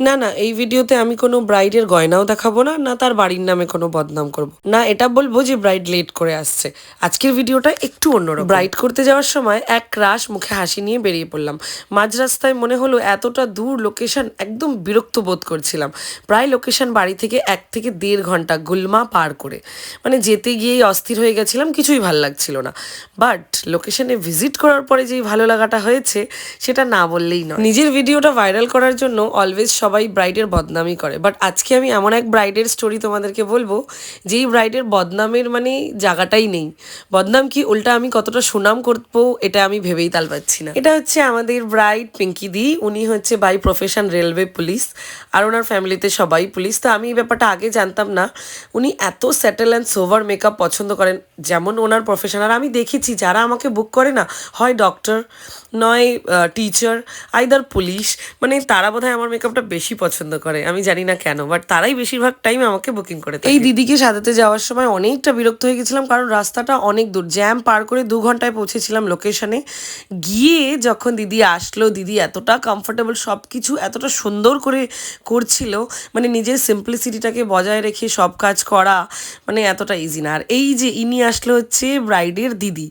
না না, এই ভিডিওতে আমি কোনো ব্রাইডের গয়নাও দেখাবো না না তার বাড়ির নামে কোনো বদনাম করব। না, এটা বলব যে ব্রাইড লেট করে আসছে। আজকের ভিডিওটা একটু অন্যরকম। ব্রাইড করতে যাওয়ার সময় এক ক্রাশ মুখে হাসি নিয়ে বেরিয়ে পড়লাম। মাঝ রাস্তায় মনে হলো এতটা দূর লোকেশন একদম বিরক্ত বোধ করছিলাম। প্রায় লোকেশন বাড়ি থেকে এক থেকে দেড় ঘণ্টা গুলমা পার করে। মানে যেতে গিয়েই অস্থির হয়ে গেছিলাম, কিছুই ভালো লাগছিল না। বাট লোকেশনে ভিজিট করার পরে যেই ভালো লাগাটা হয়েছে, সেটা না বললেই নয়। নিজের ভিডিওটা ভাইরাল করার জন্য অলওয়েজ সবাই ব্রাইডের বদনামই করে। বাট আজকে আমি এমন এক ব্রাইডের স্টোরি তোমাদেরকে বলব, যেই ব্রাইডের বদনামের মানে জায়গাটাই নেই। বদনাম কি উল্টা আমি কতটা সুনাম করব, এটা আমি ভেবেই তাল পাচ্ছি না। এটা হচ্ছে আমাদের ব্রাইড পিঙ্কি দি উনি হচ্ছে বাই প্রফেশন রেলওয়ে পুলিশ আর ওনার ফ্যামিলিতে সবাই পুলিশ তো আমি এই ব্যাপারটা আগে জানতাম না, উনি এত সেটেল অ্যান্ড সোভার মেকআপ পছন্দ করেন, যেমন ওনার প্রফেশন আর আমি দেখেছি, যারা আমাকে বুক করে না, হয় ডক্টর নয় টিচার আইদার পুলিশ মানে তারা বোধহয় আমার মেকআপটা বেশি পছন্দ করে আমি জানি না কেন বাট তারাই বেশিরভাগ টাইম আমাকে বুকিং করে। এই দিদিকে সাজাতে যাওয়ার সময় অনেকটা বিরক্ত হয়ে গেছিলাম কারণ রাস্তাটা অনেক দূর জ্যাম পার করে দু ঘন্টায় পৌঁছেছিলাম লোকেশনে গিয়ে যখন দিদি আসলো দিদি এতটা কমফোর্টেবল সব কিছু এতটা সুন্দর করে করছিল মানে নিজের সিম্পলিসিটিটাকে বজায় রেখে সব কাজ করা মানে এতটা ইজি না। আর এই যে ইনি আসলো হচ্ছে ব্রাইডের দিদি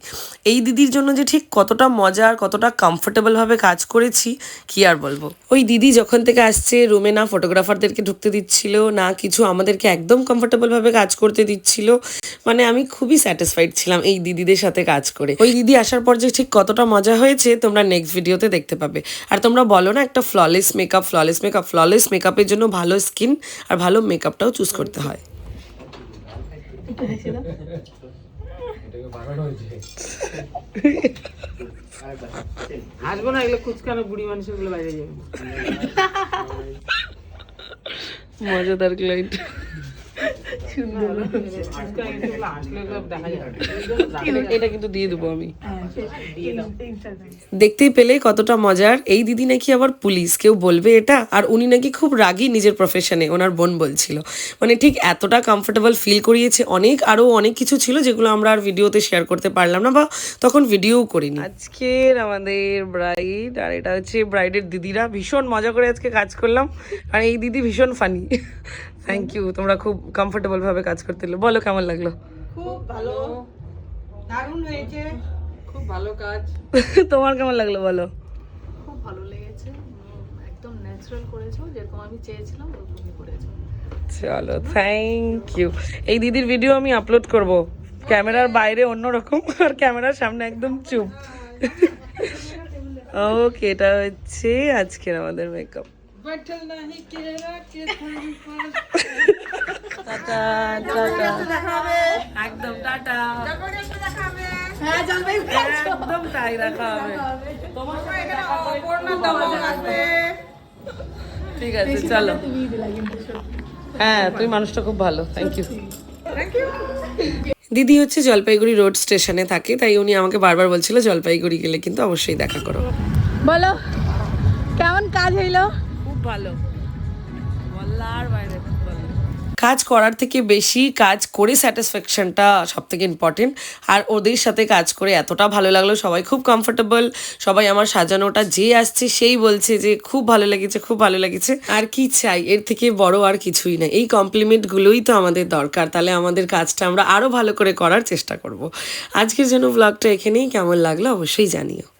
এই দিদির জন্য যে ঠিক কতটা মজার কতটা কমফোর্টেবলভাবে কাজ করেছি কি আর বলব? ওই দিদি যখন থেকে আসছে রুমে না ফটোগ্রাফারদেরকে ঢুকতে দিচ্ছিল, না কিছু আমাদেরকে একদম কমফোর্টেবলভাবে কাজ করতে দিচ্ছিল মানে আমি খুবই স্যাটিসফাইড ছিলাম এই দিদিদের সাথে কাজ করে। ওই দিদি আসার পর যে ঠিক কতটা মজা হয়েছে, তোমরা নেক্সট ভিডিওতে দেখতে পাবে। আর তোমরা বলো না, একটা flawless makeup flawless makeup flawless মেকআপের জন্য ভালো স্কিন আর ভালো মেকআপটাও চুজ করতে হয়। আসব না এগুলো কুচকানো বুড়ি মানুষেরগুলো বাইরে যাবে। মজাদার ক্লাইন্ট এটা কিন্তু দিয়ে দেবো আমি। দেখতেই পেলে কতটা মজার। এই দিদি নাকি আবার পুলিশ কেউ বলবে এটা? আর উনি নাকি খুব রাগী নিজের প্রফেশনে ওনার বোন বলছিল। মানে ঠিক এতটা কমফোর্টেবল ফিল করিয়েছে। অনেক আরও অনেক কিছু ছিল যেগুলো আমরা আর ভিডিওতে শেয়ার করতে পারলাম না বা তখন ভিডিও করিনি। আজকের আমাদের ব্রাইড আর এটা হচ্ছে ব্রাইডের দিদিরা। ভীষণ মজা করে আজকে কাজ করলাম। আর এই দিদি ভীষণ ফানি থ্যাংক ইউ তোমরা খুব কমফোর্টেবল ভাবে কাজ করতে। বলো কেমন লাগল? খুব ভালো। দারুণ হয়েছে। খুব ভালো কাজ। তোমার কেমন লাগল বলো? খুব ভালো লেগেছে। একদম ন্যাচারাল করেছ। যেরকম আমি চেয়েছিলাম ওরকমই করেছ। চলো থ্যাংক ইউ এই দিদির ভিডিও আমি আপলোড করব। ক্যামেরার বাইরে অন্যরকম আর ক্যামেরার সামনে একদম চুপ। ওকে এটা হচ্ছে আজকের আমাদের মেকআপ बैठल नहीं केरा के थाली पर টাটা টাটা একদম টাটা একদম তাই রাখা হবে ঠিক আছে চলো হ্যাঁ তুমি মানুষটা খুব ভালো থ্যাংক ইউ দিদি হচ্ছে জলপাইগুড়ি রোড স্টেশনে থাকে তাই উনি আমাকে বারবার বলছিল জলপাইগুড়ি গেলে কিন্তু অবশ্যই দেখা করো বলো কেমন কাজ হইলো খুব ভালো কাজ করার থেকে বেশি কাজ করে স্যাটিসফ্যাকশনটা সব থেকে ইম্পর্টেন্ট আর ওদের সাথে কাজ করে এতটা ভালো লাগল, সবাই খুব কমফোর্টেবল সবাই আমার সাজানোটা যে আসছে সেই বলছে যে খুব ভালো লেগেছে, খুব ভালো লেগেছে। আর কি চাই? এর থেকে বড় আর কিছুই না এই কমপ্লিমেন্টগুলোই তো আমাদের দরকার। তাহলে আমাদের কাজটা আমরা আরও ভালো করে করার চেষ্টা করব। আজকের জন্য ব্লগটা এখানেই। কেমন লাগল অবশ্যই জানিও।